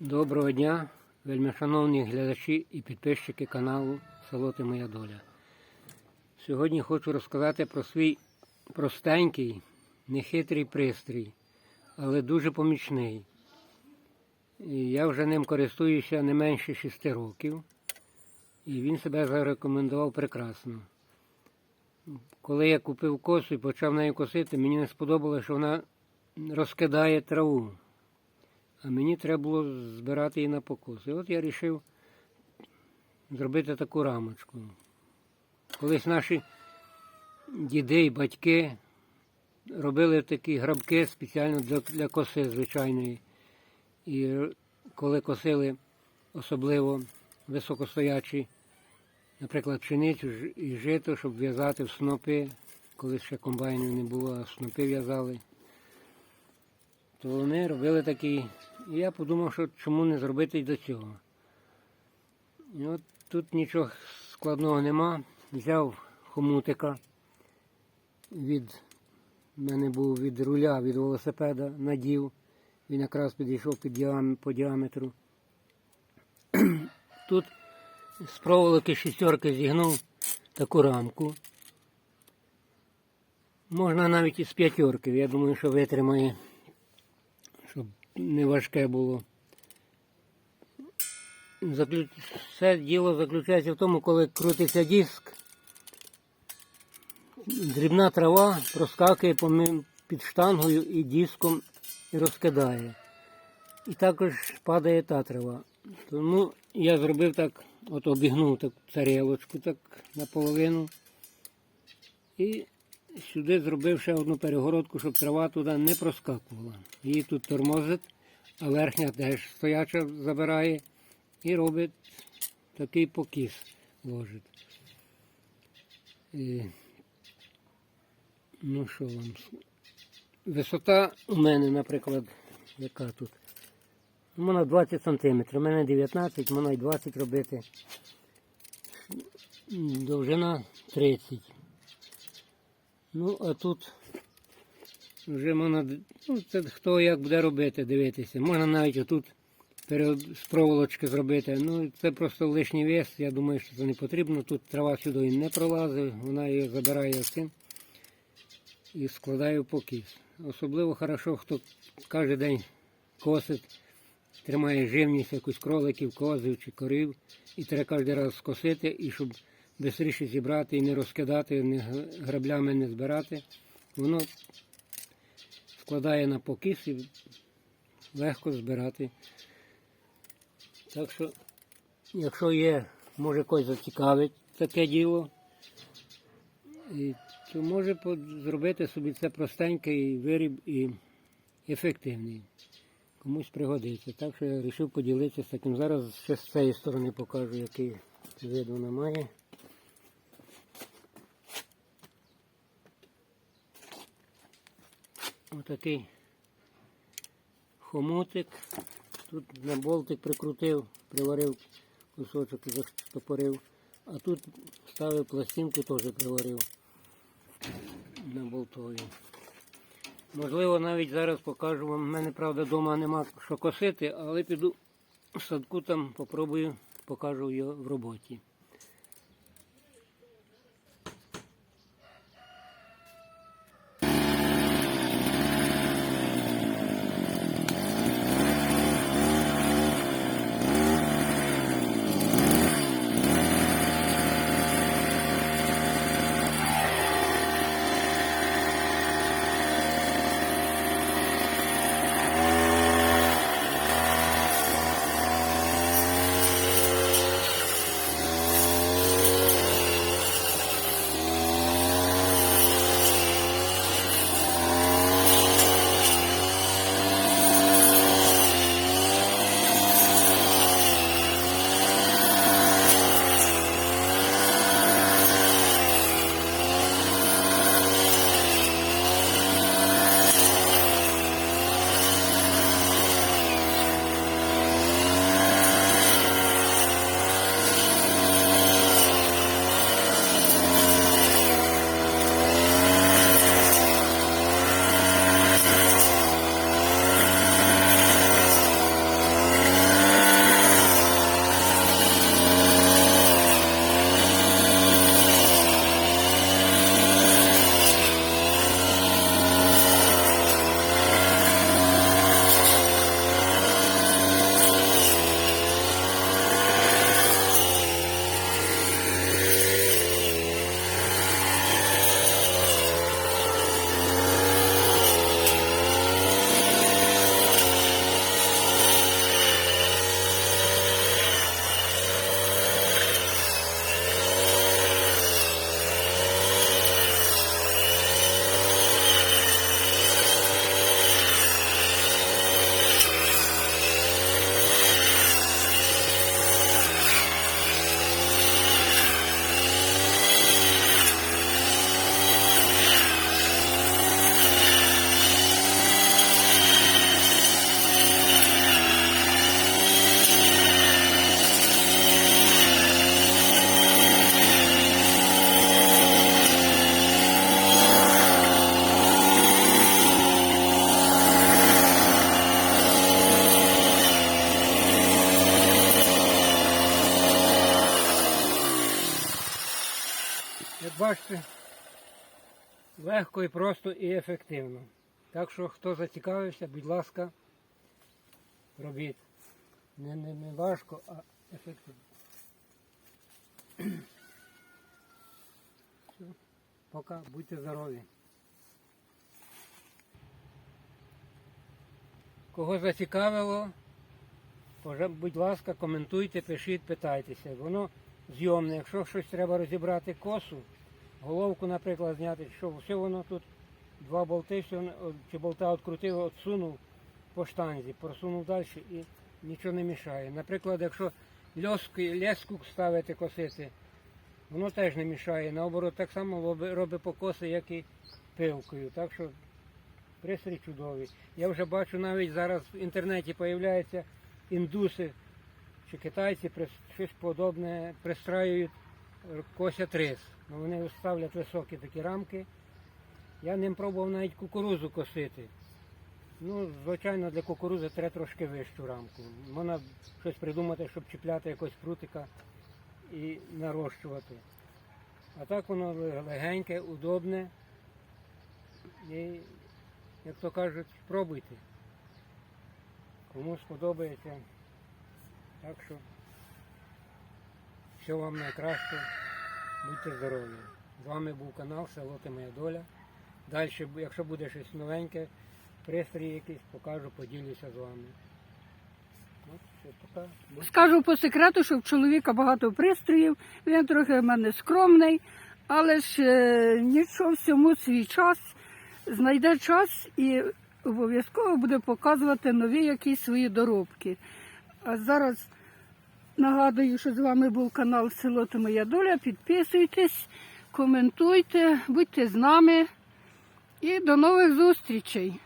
Доброго дня, вельмишановні глядачі і підписчики каналу Село Ти Моя Доля. Сьогодні хочу розказати про свій простенький, нехитрий пристрій, але дуже помічний. Я вже ним користуюся не менше 6 років, і він себе зарекомендував прекрасно. Коли я купив косу і почав нею косити, мені не сподобалося, що вона розкидає траву. А мені треба було збирати її на покос. І от я вирішив зробити таку рамочку. Колись наші діди і батьки робили такі грабки спеціально для, для коси звичайної. І коли косили особливо високостоячі, наприклад, пшеницю і жито, щоб в'язати в снопи, коли ще комбайнів не було, а снопи в'язали то вони робили такі. І я подумав, що чому не зробити й до цього. І от тут нічого складного нема. Взяв хомутика від мене був від руля, від велосипеда, надів. Він якраз підійшов під діам, по діаметру. Тут з проволоки шістерки зігнув таку рамку. Можна навіть із п'ятерки. Я думаю, що витримає не важке було. Все діло заключається в тому, коли крутиться диск, дрібна трава проскакує під штангою і диском і розкидає. І також падає та трава. Тому я зробив так, от обігнув так царелочку так наполовину. І сюди зробив ще одну перегородку, щоб трава туди не проскакувала. Її тут тормозить, а верхня теж стояча забирає і робить такий покіс ложить. І, ну що вам? Висота у мене, наприклад, яка тут? Ну, Вона 20 см, у мене 19, можна й 20 робити. Довжина 30. Ну, а тут вже можна, ну, це хто як буде робити, дивитися. Можна навіть отут з проволочки зробити. Ну, це просто лишній вес, я думаю, що це не потрібно. Тут трава сюди не пролазить, вона її забирає цим і складає в покіс. Особливо хорошо, хто кожен день косить, тримає живність якусь кроликів, козів чи корів, і треба кожен раз скосити, і щоб швидше зібрати і не розкидати, не граблями не збирати. Воно складає на покіс і легко збирати. Так що, якщо є, може когось зацікавить таке діло, то може зробити собі це простенький виріб і ефективний. Комусь пригодиться. Так що я вирішив поділитися таким. Зараз ще з цієї сторони покажу, який вид вона має. Отакий хомутик. Тут на болтик прикрутив, приварив кусочок і застопорив. А тут ставив пластинку, теж приварив на болтові. Можливо, навіть зараз покажу вам. У мене, правда, вдома нема що косити, але піду в садку там попробую, покажу його в роботі. Бачите, легко і просто і ефективно. Так що, хто зацікавився, будь ласка, робіть. Не, не, не важко, а ефективно. Все. Пока, будьте здорові. Кого зацікавило, будь ласка, коментуйте, пишіть, питайтеся. Воно зйомне. Якщо щось треба розібрати косу, головку, наприклад, зняти, що все воно тут, два болти, все, чи болта відкрутив, відсунув по штанзі, просунув далі і нічого не мішає. Наприклад, якщо льоску, леску ставити косити, воно теж не мішає. Наоборот, так само роби- робить покоси, як і пилкою. Так що пристрій чудовий. Я вже бачу навіть зараз в інтернеті з'являються індуси чи китайці щось подобне пристраюють, р- косять рис. Ну, Вони ставлять високі такі рамки. Я ним пробував навіть кукурузу косити. Ну, звичайно, для кукурузи треба трошки вищу рамку. Можна щось придумати, щоб чіпляти якось прутика і нарощувати. А так воно легеньке, удобне. І, як то кажуть, пробуйте. Кому сподобається. Так що всього вам найкраще. Будьте здорові. З вами був канал Село Моя Доля. Далі, якщо буде щось новеньке, пристрій якийсь, покажу, поділюся з вами. Все, пока. Скажу по секрету, що в чоловіка багато пристроїв, він трохи в мене скромний, але ж е, нічого всьому свій час, знайде час і обов'язково буде показувати нові якісь свої доробки. А зараз нагадую, що з вами був канал Село та Моя Доля. Підписуйтесь, коментуйте, будьте з нами і до нових зустрічей.